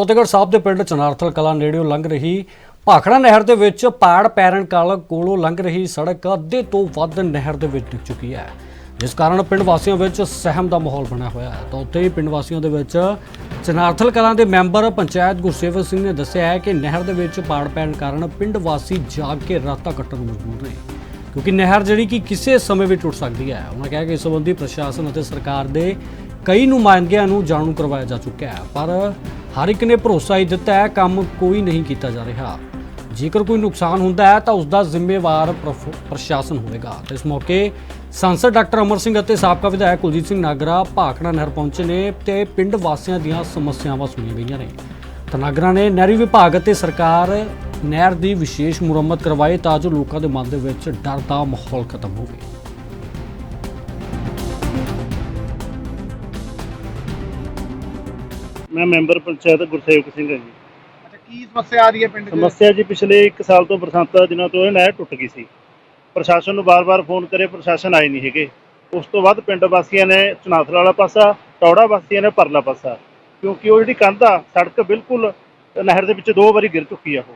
ਫਤਿਹਗੜ੍ਹ ਸਾਹਿਬ ਦੇ ਪਿੰਡ ਚਨਾਰਥਲ ਕਲਾਂ ਨੇੜਿਓਂ ਲੰਘ ਰਹੀ ਭਾਖੜਾ ਨਹਿਰ ਦੇ ਵਿੱਚ ਪਾੜ ਪੈਰਨ ਕਾਲ ਕੋਲੋਂ ਲੰਘ ਰਹੀ ਸੜਕ ਅੱਧੇ ਤੋਂ ਵੱਧ ਨਹਿਰ ਦੇ ਵਿੱਚ ਡਿੱਗ ਚੁੱਕੀ ਹੈ, ਜਿਸ ਕਾਰਨ ਪਿੰਡ ਵਾਸੀਆਂ ਵਿੱਚ ਸਹਿਮ ਦਾ ਮਾਹੌਲ ਬਣਿਆ ਹੋਇਆ ਹੈ। ਤਾਂ ਉੱਥੇ ਹੀ ਪਿੰਡ ਵਾਸੀਆਂ ਦੇ ਵਿੱਚ ਚਨਾਰਥਲ ਕਲਾਂ ਦੇ ਮੈਂਬਰ ਪੰਚਾਇਤ ਗੁਰਸੇਵਕ ਸਿੰਘ ਨੇ ਦੱਸਿਆ ਹੈ ਕਿ ਨਹਿਰ ਦੇ ਵਿੱਚ ਪਾੜ ਪੈਣ ਕਾਰਨ ਪਿੰਡ ਵਾਸੀ ਜਾਗ ਕੇ ਰਾਤਾਂ ਕੱਟਣ ਨੂੰ ਮਜਬੂਰ ਨੇ, ਕਿਉਂਕਿ ਨਹਿਰ ਜਿਹੜੀ ਕਿ ਕਿਸੇ ਸਮੇਂ ਵੀ ਟੁੱਟ ਸਕਦੀ ਹੈ। ਉਹਨਾਂ ਕਿਹਾ ਕਿ ਇਸ ਸੰਬੰਧੀ ਪ੍ਰਸ਼ਾਸਨ ਅਤੇ ਸਰਕਾਰ ਦੇ ਕਈ ਨੁਮਾਇੰਦਿਆਂ ਨੂੰ ਜਾਣੂ ਕਰਵਾਇਆ ਜਾ ਚੁੱਕਿਆ ਹੈ, ਪਰ ਹਰ ਇੱਕ ਨੇ ਭਰੋਸਾ ਹੀ ਦਿੱਤਾ ਹੈ, ਕੰਮ ਕੋਈ ਨਹੀਂ ਕੀਤਾ ਜਾ ਰਿਹਾ। ਜੇਕਰ ਕੋਈ ਨੁਕਸਾਨ ਹੁੰਦਾ ਹੈ, ਤਾਂ ਉਸ ਦਾ ਜ਼ਿੰਮੇਵਾਰ ਪ੍ਰਫ- ਪ੍ਰਸ਼ਾਸਨ ਹੋਵੇਗਾ। ਤੇ ਇਸ ਮੌਕੇ ਸੰਸਦ ਡਾਕਟਰ ਅਮਰ ਸਿੰਘ ਅਤੇ ਸਾਬਕਾ ਵਿਧਾਇਕ ਕੁਲਜੀਤ ਸਿੰਘ ਨਾਗਰਾ ਭਾਖੜਾ ਨਹਿਰ ਪਹੁੰਚੇ ਨੇ ਤੇ ਪਿੰਡ ਵਾਸੀਆਂ ਦੀਆਂ ਸਮੱਸਿਆਵਾਂ ਸੁਣੀਆਂ ਗਈਆਂ ਨੇ। ਤਾਂ ਨਾਗਰਾ ਨੇ ਨਹਿਰੀ ਵਿਭਾਗ ਅਤੇ ਸਰਕਾਰ ਨਹਿਰ ਦੀ ਵਿਸ਼ੇਸ਼ ਮੁਰੰਮਤ ਕਰਵਾਏ ਤਾਂ ਜੋ ਲੋਕਾਂ ਦੇ ਮਨ ਦੇ ਵਿੱਚ ਡਰ ਦਾ ਮਾਹੌਲ ਖਤਮ ਹੋਵੇ। ਮੈਂ ਮੈਂਬਰ ਪੰਚਾਇਤ ਗੁਰਸੇਵਕ ਸਿੰਘ ਹਾਂ ਜੀ। ਅੱਛਾ ਕੀ ਸਮੱਸਿਆ ਆ ਰਹੀ ਹੈ ਪਿੰਡ 'ਚ? ਸਮੱਸਿਆ ਜੀ ਪਿਛਲੇ 1 ਸਾਲ ਤੋਂ ਬਰਸਾਤਾਂ ਦੇ ਦਿਨਾਂ ਤੋਂ ਇਹ ਨਹਿਰ ਟੁੱਟ ਗਈ ਸੀ। ਪ੍ਰਸ਼ਾਸਨ ਨੂੰ ਬਾਰ-ਬਾਰ ਫੋਨ ਕਰੇ ਪ੍ਰਸ਼ਾਸਨ ਆਏ ਨਹੀਂ ਹੈਗੇ। ਉਸ ਤੋਂ ਬਾਅਦ ਪਿੰਡ ਵਾਸੀਆਂ ਨੇ ਚਨਾਥਲ ਵਾਲਾ ਪਾਸਾ ਟੌੜਾ ਵਾਸੀਆਂ ਨੇ ਪਰਲਾ ਪਾਸਾ। ਕਿਉਂਕਿ ਉਹ ਜਿਹੜੀ ਕੰਧ ਆ ਸੜਕ ਬਿਲਕੁਲ ਨਹਿਰ ਦੇ ਵਿੱਚ ਦੋ ਵਾਰੀ ਗਿਰ ਚੁੱਕੀ ਆ ਉਹ।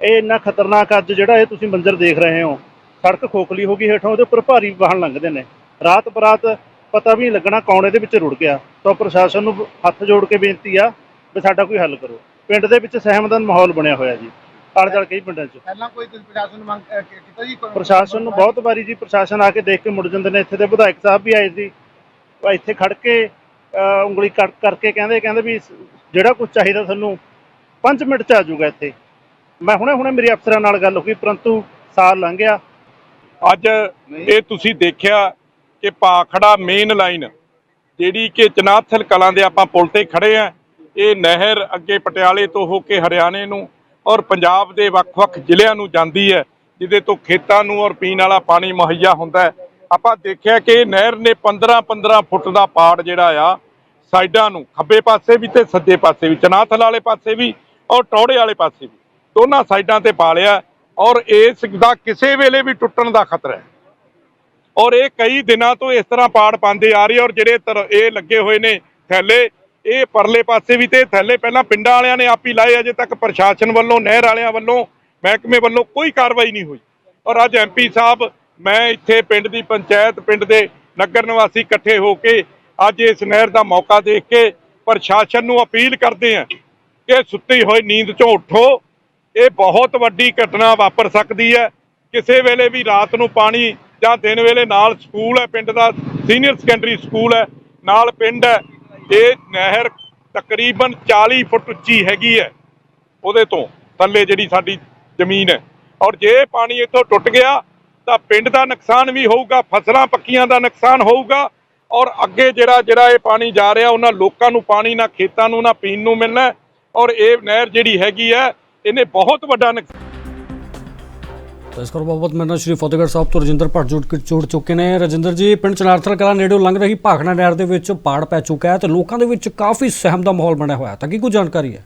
ਇਹ ਇੰਨਾ ਖਤਰਨਾਕ ਅੱਜ ਜਿਹੜਾ ਇਹ ਤੁਸੀਂ ਮੰਜ਼ਰ ਦੇਖ ਰਹੇ ਹੋ ਸੜਕ ਖੋਖਲੀ ਹੋ ਗਈ ਹੇਠੋਂ ਉਹਦੇ ਉੱਪਰ ਭਾਰੀ ਵਾਹਨ ਲੰਘਦੇ ਨੇ। ਰਾਤ ਬਰਾਤ ਪਤਾ ਵੀ ਨਹੀਂ ਲੱਗਣਾ ਕੌਣ ਇਹਦੇ ਵਿੱਚ ਰੁੜ ਗਿਆ। ਤਾਂ ਪ੍ਰਸ਼ਾਸਨ ਨੂੰ ਹੱਥ ਜੋੜ ਕੇ ਬੇਨਤੀ ਆ ਵੀ ਸਾਡਾ ਕੋਈ ਹੱਲ ਕਰੋ। ਪਿੰਡ ਦੇ ਵਿੱਚ ਸਹਿਮ ਦਾ ਮਾਹੌਲ ਬਣਿਆ ਹੋਇਆ ਜੀ। ਆਲੇ ਦੁਆਲੇ ਕਈ ਪਿੰਡਾਂ 'ਚ। ਪਹਿਲਾਂ ਕੋਈ ਤੁਸੀਂ ਪ੍ਰਸ਼ਾਸਨ ਨੂੰ ਮੰਗ ਕੀਤਾ ਜੀ? ਪ੍ਰਸ਼ਾਸਨ ਨੂੰ ਬਹੁਤ ਵਾਰੀ ਜੀ ਪ੍ਰਸ਼ਾਸਨ ਆ ਕੇ ਦੇਖ ਕੇ ਮੁੜ ਜਾਂਦੇ ਨੇ। ਇੱਥੇ ਦੇ ਵਿਧਾਇਕ ਸਾਹਿਬ ਵੀ ਆਏ ਸੀ। ਉਹ ਇੱਥੇ ਖੜ ਕੇ ਉਂਗਲੀ ਕੱਟ ਕਰਕੇ ਕਹਿੰਦੇ ਕਹਿੰਦੇ ਵੀ ਜਿਹੜਾ ਕੁਝ ਚਾਹੀਦਾ ਤੁਹਾਨੂੰ 5 ਮਿੰਟ 'ਚ ਆ ਜਾਊਗਾ ਇੱਥੇ। ਮੈਂ ਹੁਣੇ ਹੁਣੇ ਮੇਰੀ ਅਫਸਰਾਂ ਨਾਲ ਗੱਲ ਹੋਈ ਪਰੰਤੂ ਸਾਲ ਲੰਘ ਗਿਆ। ਅੱਜ ਇਹ ਤੁਸੀਂ ਦੇਖਿਆ ਕਿ ਪਾਖੜਾ ਮੇਨ ਲਾਈਨ ਜਿਹੜੀ ਕਿ ਚਨਾਥਲ ਕਲਾਂ ਦੇ ਆਪਾਂ ਪੁਲ ਤੇ ਖੜੇ ਆ, ਇਹ ਨਹਿਰ ਅੱਗੇ ਪਟਿਆਲੇ ਤੋਂ ਹੋ ਕੇ ਹਰਿਆਣੇ ਨੂੰ ਔਰ ਪੰਜਾਬ ਦੇ ਵੱਖ-ਵੱਖ ਜ਼ਿਲ੍ਹਿਆਂ ਨੂੰ ਜਾਂਦੀ ਹੈ, ਜਿਹਦੇ ਤੋਂ ਖੇਤਾਂ ਨੂੰ ਔਰ ਪੀਣ ਵਾਲਾ ਪਾਣੀ ਮੁਹੱਈਆ ਹੁੰਦਾ ਆਪਾਂ ਦੇਖਿਆ ਕਿ ਇਹ ਨਹਿਰ ਨੇ 15-15 ਫੁੱਟ ਦਾ ਪਾੜ ਜਿਹੜਾ ਆ, ਸਾਈਡਾਂ ਨੂੰ, ਖੱਬੇ ਪਾਸੇ ਵੀ ਤੇ ਸੱਜੇ ਪਾਸੇ ਵੀ, ਚਨਾਥਲ ਵਾਲੇ ਪਾਸੇ ਵੀ ਔਰ ਟੌੜੇ ਵਾਲੇ ਪਾਸੇ ਵੀ, ਦੋਨਾਂ ਸਾਈਡਾਂ ਤੇ ਪਾ ਲਿਆ ਔਰ ਇਸ ਦਾ ਕਿਸੇ ਵੇਲੇ ਵੀ ਟੁੱਟਣ ਦਾ ਖਤਰਾ ਹੈ। ਔਰ ਇਹ ਕਈ ਦਿਨਾਂ ਤੋਂ ਇਸ ਤਰ੍ਹਾਂ ਪਾੜ ਪਾਉਂਦੇ ਆ ਰਹੇ ਔਰ ਜਿਹੜੇ ਤਰ- ਇਹ ਲੱਗੇ ਹੋਏ ਨੇ ਥੈਲੇ, ਇਹ ਪਰਲੇ ਪਾਸੇ ਵੀ ਤੇ ਥੈਲੇ ਪਹਿਲਾਂ ਪਿੰਡਾਂ ਵਾਲਿਆਂ ਨੇ ਆਪ ਹੀ ਲਾਏ, ਅਜੇ ਤੱਕ ਪ੍ਰਸ਼ਾਸਨ ਵੱਲੋਂ, ਨਹਿਰ ਵਾਲਿਆਂ ਵੱਲੋਂ, ਮਹਿਕਮੇ ਵੱਲੋਂ ਕੋਈ ਕਾਰਵਾਈ ਨਹੀਂ ਹੋਈ। ਔਰ ਅੱਜ ਐਮਪੀ ਸਾਹਿਬ, ਮੈਂ ਇੱਥੇ ਪਿੰਡ ਦੀ ਪੰਚਾਇਤ, ਪਿੰਡ ਦੇ ਨਗਰ ਨਿਵਾਸੀ ਇਕੱਠੇ ਹੋ ਕੇ ਅੱਜ ਇਸ ਨਹਿਰ ਦਾ ਮੌਕਾ ਦੇਖ ਕੇ ਪ੍ਰਸ਼ਾਸਨ ਨੂੰ ਅਪੀਲ ਕਰਦੇ ਹਾਂ ਕਿ ਸੁੱਤੀ ਹੋਈ ਨੀਂਦ ਚੋਂ ਉੱਠੋ। ਇਹ ਬਹੁਤ ਵੱਡੀ ਘਟਨਾ ਵਾਪਰ ਸਕਦੀ ਹੈ। ਕਿਸੇ ਵੇਲੇ ਵੀ ਰਾਤ ਨੂੰ ਪਾਣੀ ਜਾਂ ਦਿਨ ਵੇਲੇ ਨਾਲ ਸਕੂਲ ਹੈ, ਪਿੰਡ ਦਾ ਸੀਨੀਅਰ ਸੈਕੰਡਰੀ ਸਕੂਲ ਹੈ, ਨਾਲ ਪਿੰਡ ਹੈ। ਇਹ ਨਹਿਰ ਤਕਰੀਬਨ 40 ਫੁੱਟ ਉੱਚੀ ਹੈਗੀ ਹੈ, ਉਹਦੇ ਤੋਂ ਥੱਲੇ ਜਿਹੜੀ ਸਾਡੀ ਜ਼ਮੀਨ ਹੈ। ਔਰ ਜੇ ਪਾਣੀ ਇੱਥੋਂ ਟੁੱਟ ਗਿਆ, ਤਾਂ ਪਿੰਡ ਦਾ ਨੁਕਸਾਨ ਵੀ ਹੋਊਗਾ, ਫਸਲਾਂ ਪੱਕੀਆਂ ਦਾ ਨੁਕਸਾਨ ਹੋਊਗਾ। ਔਰ ਅੱਗੇ ਜਿਹੜਾ ਜਿਹੜਾ ਇਹ ਪਾਣੀ ਜਾ ਰਿਹਾ, ਉਹਨਾਂ ਲੋਕਾਂ ਨੂੰ ਪਾਣੀ, ਨਾ ਖੇਤਾਂ ਨੂੰ, ਨਾ ਪੀਣ ਨੂੰ ਮਿਲਣਾ। ਔਰ ਇਹ ਨਹਿਰ ਜਿਹੜੀ ਹੈਗੀ ਹੈ, ਇਹਨੇ ਬਹੁਤ ਵੱਡਾ ਨੁਕਸਾਨ ਇਸ ਕਰ ਬਾਬਤ ਮੇਰੇ ਨਾਲ ਸ਼੍ਰੀ ਫਤਿਹਗੜ੍ਹ ਸਾਹਿਬ ਤੋਂ ਰਜਿੰਦਰ ਭੱਟ ਜੁੜ ਕੇ ਜੁੜ ਚੁੱਕੇ ਨੇ। ਰਜਿੰਦਰ ਜੀ ਪਿੰਡ ਚਨਾਰਥਲ ਕਲਾਂ ਨੇੜਿਓਂ ਲੰਘ ਰਹੀ ਭਾਖੜਾ ਨਹਿਰ ਦੇ ਵਿੱਚ ਪਾੜ ਪੈ ਚੁੱਕਾ ਹੈ ਤੇ ਲੋਕਾਂ ਦੇ ਵਿੱਚ ਕਾਫੀ ਸਹਿਮ ਦਾ ਮਾਹੌਲ ਬਣਿਆ ਹੋਇਆ ਤਾਂ ਕੀ ਕੋਈ ਜਾਣਕਾਰੀ ਹੈ?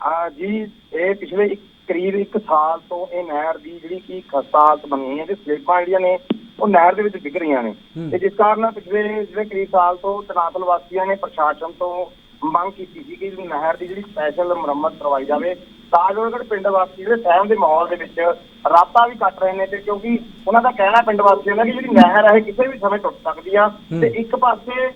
ਆ ਜੀ ਇਹ ਪਿਛਲੇ ਇੱਕ ਕਰੀਬ 1 ਸਾਲ ਤੋਂ ਇਹ ਨਹਿਰ ਦੀ ਜਿਹੜੀ ਕੀ ਖਸਤਾ ਹਾਲਤ ਬਣੀ ਹੈ ਤੇ ਸਲੇਪਾਂ ਜਿਹੜੀਆਂ ਨੇ ਉਹ ਨਹਿਰ ਦੇ ਵਿੱਚ ਡਿੱਗ ਰਹੀਆਂ ਨੇ। ਤੇ ਜਿਸ ਕਾਰਨ ਪਿਛਲੇ ਜਿਹੜੇ ਕਰੀਬ ਸਾਲ ਤੋਂ ਤਨਾਤਲ ਵਾਸੀਆਂ ਨੇ ਪ੍ਰਸ਼ਾਸਨ ਤੋਂ ਮੰਗ ਕੀਤੀ ਸੀ ਕਿ ਨਹਿਰ ਦੀ ਜਿਹੜੀ ਸਪੈਸ਼ਲ ਮੁਰੰਮਤ ਕਰਵਾਈ ਜਾਵੇ। ਜਿਹੜੇ ਪਿੰਡ ਵਾਸੀ ਜਿਹੜੇ ਸਹਿਮ ਦੇ ਮਾਹੌਲ ਦੇ ਵਿੱਚ ਰਾਤਾਂ ਵੀ ਕੱਟ ਰਹੇ ਨੇ ਤੇ ਕਿਉਂਕਿ ਉਹਨਾਂ ਦਾ ਕਹਿਣਾ ਪਿੰਡ ਵਾਸੀਆਂ ਦਾ ਕਿ ਜਿਹੜੀ ਨਹਿਰ ਹੈ ਇਹ ਕਿਸੇ ਵੀ ਸਮੇਂ ਟੁੱਟ ਸਕਦੀ ਆ। ਤੇ ਇੱਕ ਪਾਸੇ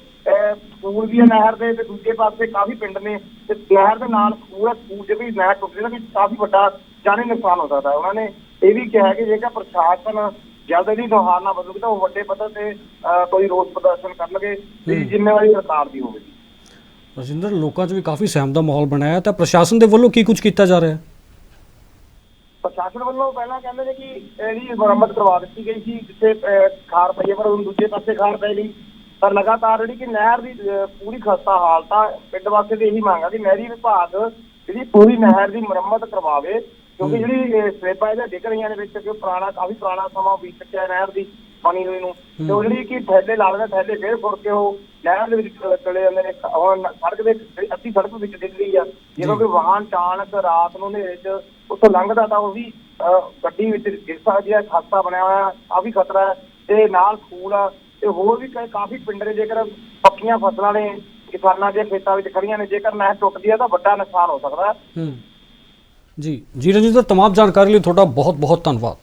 ਸਕੂਲ ਵੀ ਨਹਿਰ ਦੇ ਤੇ ਦੂਜੇ ਪਾਸੇ ਕਾਫੀ ਪਿੰਡ ਨੇ। ਤੇ ਨਹਿਰ ਦੇ ਨਾਲ ਹੈ ਸਕੂਲ ਜੇ ਵੀ ਨਹਿਰ ਟੁੱਟ ਜੇ ਤਾਂ ਕਾਫੀ ਵੱਡਾ ਜਾਨੀ ਨੁਕਸਾਨ ਹੋ ਸਕਦਾ। ਉਹਨਾਂ ਨੇ ਇਹ ਵੀ ਕਿਹਾ ਕਿ ਜੇਕਰ ਪ੍ਰਸ਼ਾਸਨ ਜਲਦ ਦੀ ਨੁਹਾਰ ਨਾ ਬਦਲੂਗੀ ਤਾਂ ਉਹ ਵੱਡੇ ਪੱਧਰ ਤੇ ਕੋਈ ਰੋਸ ਪ੍ਰਦਰਸ਼ਨ ਕਰਨਗੇ। ਤੇ। ਜ਼ਿੰਮੇਵਾਰੀ ਸਰਕਾਰ ਦੀ ਹੋਵੇਗੀ। ਰਜਿੰਦਰ ਲੋਕਾਂ 'ਚ ਵੀ ਕਾਫੀ ਸਹਿਮ ਦਾ ਮਾਹੌਲ ਬਣਿਆ ਹੈ। ਤਾਂ ਪ੍ਰਸ਼ਾਸਨ ਦੇ ਵੱਲੋਂ ਕੀ ਕੁਝ ਕੀਤਾ ਜਾ ਰਿਹਾ ਹੈ? ਪ੍ਰਸ਼ਾਸਨ ਵੱਲੋਂ ਪਹਿਲਾਂ ਕਹਿੰਦੇ ਨੇ ਕਿ ਇਹਦੀ ਮੁਰੰਮਤ ਕਰਵਾ ਦਿੱਤੀ ਗਈ ਸੀ ਜਿੱਥੇ ਅਹ, ਖਾਰ ਪਈ ਹੈ ਪਰ ਹੁਣ ਦੂਜੇ ਪਾਸੇ ਖਾਰ ਪੈ ਗਈ। ਪਰ ਲਗਾਤਾਰ ਜਿਹੜੀ ਕਿ ਨਹਿਰ ਦੀ ਅਹ, ਪੂਰੀ ਖਸਤਾ ਹਾਲਤ ਆ ਪਿੰਡ ਵਾਸਤੇ ਤੇ ਇਹੀ ਮੰਗ ਆ ਕਿ ਨਹਿਰੀ ਵਿਭਾਗ ਜਿਹੜੀ ਪੂਰੀ ਨਹਿਰ ਦੀ ਮੁਰੰਮਤ ਕਰਵਾਵੇ ਕਿਉਂਕਿ ਜਿਹੜੀ ਇਹ ਸਲੇਬਾਂ ਇਹਦੇ ਡਿੱਗ ਰਹੀਆਂ ਨੇ ਵਿੱਚ ਕਿ ਪੁਰਾਣਾ ਕਾਫੀ ਪੁਰਾਣਾ ਸਮਾਂ ਬੀਤ ਚੁੱਕਿਆ ਨਹਿਰ ਦੀ। ਪਾਣੀ ਹੋਈ ਨੂੰ ਤੇ ਉਹ ਜਿਹੜੀ ਕਿ ਥੈਲੇ ਲਾ ਲੈਂਦੇ ਥੈਲੇ ਫੇਰ ਫੁਰ ਕੇ ਉਹ ਨਹਿਰ ਦੇ ਵਿੱਚ ਚਲੇ ਜਾਂਦੇ ਨੇ। ਹੁਣ ਸੜਕ ਦੇ ਅੱਧੀ ਸੜਕ ਵਿੱਚ ਡਿੱਗ ਗਈ ਆ। ਜਦੋਂ ਕਿ ਵਾਹਨ ਚਾਣਕ ਰਾਤ ਨੂੰ ਹਨੇਰੇ 'ਚ ਉੱਥੋਂ ਲੰਘਦਾ ਤਾਂ ਉਹ ਵੀ ਗੱਡੀ ਵਿੱਚ ਗਿਰ ਸਕਦੀ ਹੈ ਖਾਸਾ ਬਣਿਆ ਹੋਇਆ ਕਾਫੀ ਖਤਰਾ ਹੈ। ਤੇ ਨਾਲ ਸਕੂਲ ਆ। ਤੇ ਹੋਰ ਵੀ ਕਾਫੀ ਪਿੰਡ ਨੇ ਜੇਕਰ ਪੱਕੀਆਂ ਫਸਲਾਂ ਨੇ ਕਿਸਾਨਾਂ ਦੇ ਖੇਤਾਂ ਵਿੱਚ ਖੜੀਆਂ ਨੇ ਜੇਕਰ ਨਹਿਰ ਟੁੱਟਦੀ ਹੈ ਤਾਂ ਵੱਡਾ ਨੁਕਸਾਨ ਹੋ ਸਕਦਾ। ਹੈ। ਹੂੰ ਜੀ। ਜੀ ਰਣਜੀਤ ਤਮਾਮ ਜਾਣਕਾਰੀ ਲਈ ਤੁਹਾਡਾ ਬਹੁਤ ਬਹੁਤ ਧੰਨਵਾਦ।